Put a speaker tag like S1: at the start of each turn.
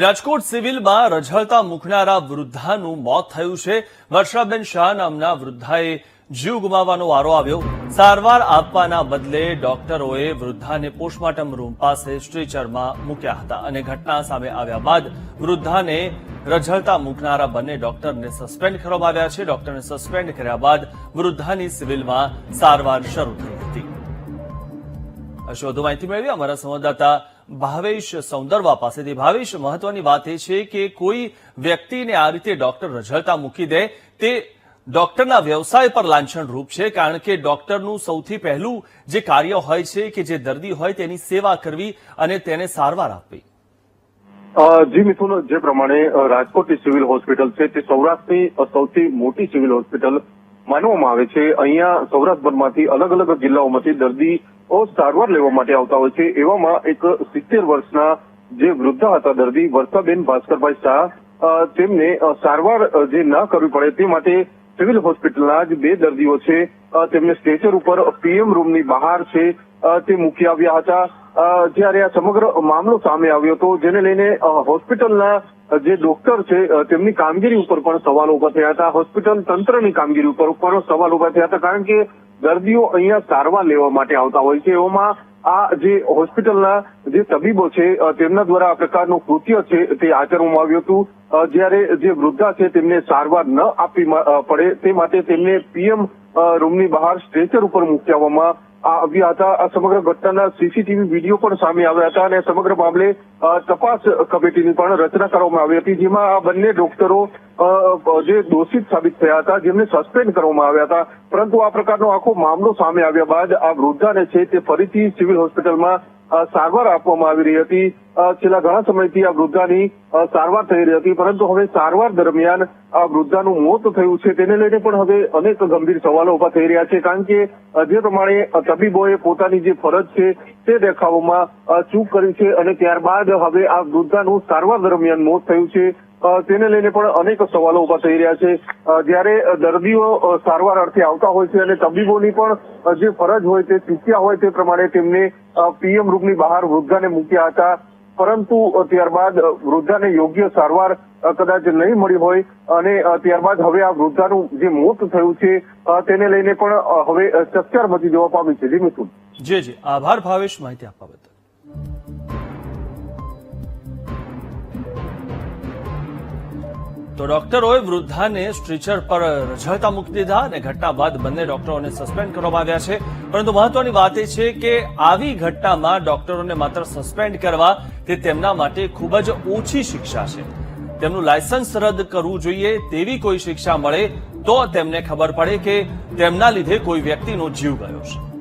S1: રાજકોટ સિવિલમાં રઝળતા મૂકનારા વૃદ્ધાનું મોત થયું છે. વર્ષાબેન શાહ નામના વૃદ્ધાએ જીવ ગુમાવવાનો વારો આવ્યો. સારવાર આપવાના બદલે ડોક્ટરોએ વૃદ્ધાને પોસ્ટમોર્ટમ રૂમ પાસે સ્ટ્રેચરમાં મૂક્યા હતા અને ઘટના સામે આવ્યા બાદ વૃદ્ધાને રઝળતા મૂકનારા બંને ડોક્ટરને સસ્પેન્ડ કરવામાં આવ્યા છે. ડોક્ટરને સસ્પેન્ડ કર્યા બાદ વૃદ્ધાની સિવિલમાં સારવાર શરૂ થઈ હતી. વધુ માહિતી મેળવી અમારા સંવાદદાતા ભાવેશ સૌંદરવા પાસેથી. ભાવેશ, મહત્વની વાત એ છે કે કોઈ વ્યક્તિને આ રીતે ડોક્ટર રઝળતા મૂકી દે, તે ડોક્ટરના વ્યવસાય પર લાંછનરૂપ છે, કારણ કે ડોક્ટરનું સૌથી પહેલું જે કાર્ય હોય છે કે જે દર્દી હોય તેની સેવા કરવી અને તેને સારવાર આપવી.
S2: જી મિથુન, જે પ્રમાણે રાજકોટની સિવિલ હોસ્પિટલ છે તે સૌરાષ્ટ્રની સૌથી મોટી સિવિલ હોસ્પિટલ માનવામાં આવે છે, અહીંયા સૌરાષ્ટ્રભરમાંથી અલગ અલગ જિલ્લાઓમાંથી દર્દીઓ સારવાર લેવા માટે આવતા હોય છે. એવામાં એક સિત્તેર વર્ષના જે વૃદ્ધા હતા દર્દી, વર્ષાબેન ભાસ્કરભાઈ શાહ તેમને સારવાર જે ન કરવી પડે તે માટે સિવિલ હોસ્પિટલના જ બે દર્દીઓ છે. તેમને સ્ટેચર ઉપર પીએમ રૂમની બહાર છે તે મૂકી આવ્યા હતા. જ્યારે આ સમગ્ર મામલો સામે આવ્યો હતો, જેને લઈને હોસ્પિટલના જે ડોક્ટર છે તેમની કામગીરી ઉપર પણ સવાલો ઊભા થયા હતા. હોસ્પિટલ તંત્રની કામગીરી ઉપર પણ સવાલ ઊભા થયા હતા, કારણ કે દર્દીઓ અહીંયા સારવાર લેવા માટે આવતા હોય છે. એવામાં આ જે હોસ્પિટલના જે તબીબો છે તેમના દ્વારા આ પ્રકારનું કૃત્ય છે તે આચરવામાં આવ્યું હતું. જ્યારે જે વૃદ્ધા છે તેમને સારવાર ન આપવી પડે તે માટે તેમને પીએમ રૂમની બહાર સ્ટ્રેચર ઉપર મૂકી આવ્યા હતા. આ સમગ્ર ઘટનાના સીસીટીવી વીડિયો પણ સામે આવ્યા હતા અને સમગ્ર મામલે તપાસ કમિટીની પણ રચના કરવામાં આવી હતી, જેમાં આ બંને ડોક્ટરો જે દોષિત સાબિત થયા હતા, જેમને સસ્પેન્ડ કરવામાં આવ્યા હતા. પરંતુ આ પ્રકારનો આખો મામલો સામે આવ્યા બાદ આ વૃદ્ધાને છે તે ફરીથી સિવિલ હોસ્પિટલમાં સારવાર આપવામાં આવી રહી હતી. છેલ્લા ઘણા સમયથી આ વૃદ્ધાની સારવાર થઈ રહી હતી, પરંતુ હવે સારવાર દરમિયાન આ વૃદ્ધાનું મોત થયું છે. તેને લઈને પણ હવે અનેક ગંભીર સવાલો ઊભા થઈ રહ્યા છે, કારણ કે જે પ્રમાણે તબીબોએ પોતાની જે ફરજ છે તે દેખાવોમાં ચૂક કરી છે અને ત્યારબાદ હવે આ વૃદ્ધાનું સારવાર દરમિયાન મોત થયું છે. તેને લઈને પણ અનેક સવાલો ઊભા થઈ રહ્યા છે. જ્યારે દર્દીઓ સારવાર અર્થે આવતા હોય છે અને તબીબોની પણ જે ફરજ હોય તે ચૂક્યા હોય તે પ્રમાણે તેમને પીએમ રૂમની બહાર વૃદ્ધાને મૂક્યા હતા. પરંતુ ત્યારબાદ વૃદ્ધાને યોગ્ય સારવાર કદાચ નહીં મળી હોય અને ત્યારબાદ હવે આ વૃદ્ધાનું જે મોત થયું છે તેને લઈને પણ હવે ચકચાર મચી જવા પામી છે. જી મિથુન
S1: જી જી. આભાર ભાવેશ માહિતી આપવા બદલ. તો ડોક્ટરોએ વૃદ્ધાને સ્ટ્રેચર પર રજળતા મૂકી દીધા અને ઘટના બાદ બંને ડોક્ટરોને સસ્પેન્ડ કરવામાં આવ્યા છે. પરંતુ મહત્વની વાત એ છે કે આવી ઘટનામાં ડોક્ટરોને માત્ર સસ્પેન્ડ કરવા તે તેમના માટે ખૂબ જ ઓછી શિક્ષા છે. તેમનું લાયસન્સ રદ કરવું જોઈએ તેવી કોઈ શિક્ષા મળે તો તેમને ખબર પડે કે તેમના લીધે કોઈ વ્યક્તિનો જીવ ગયો છે.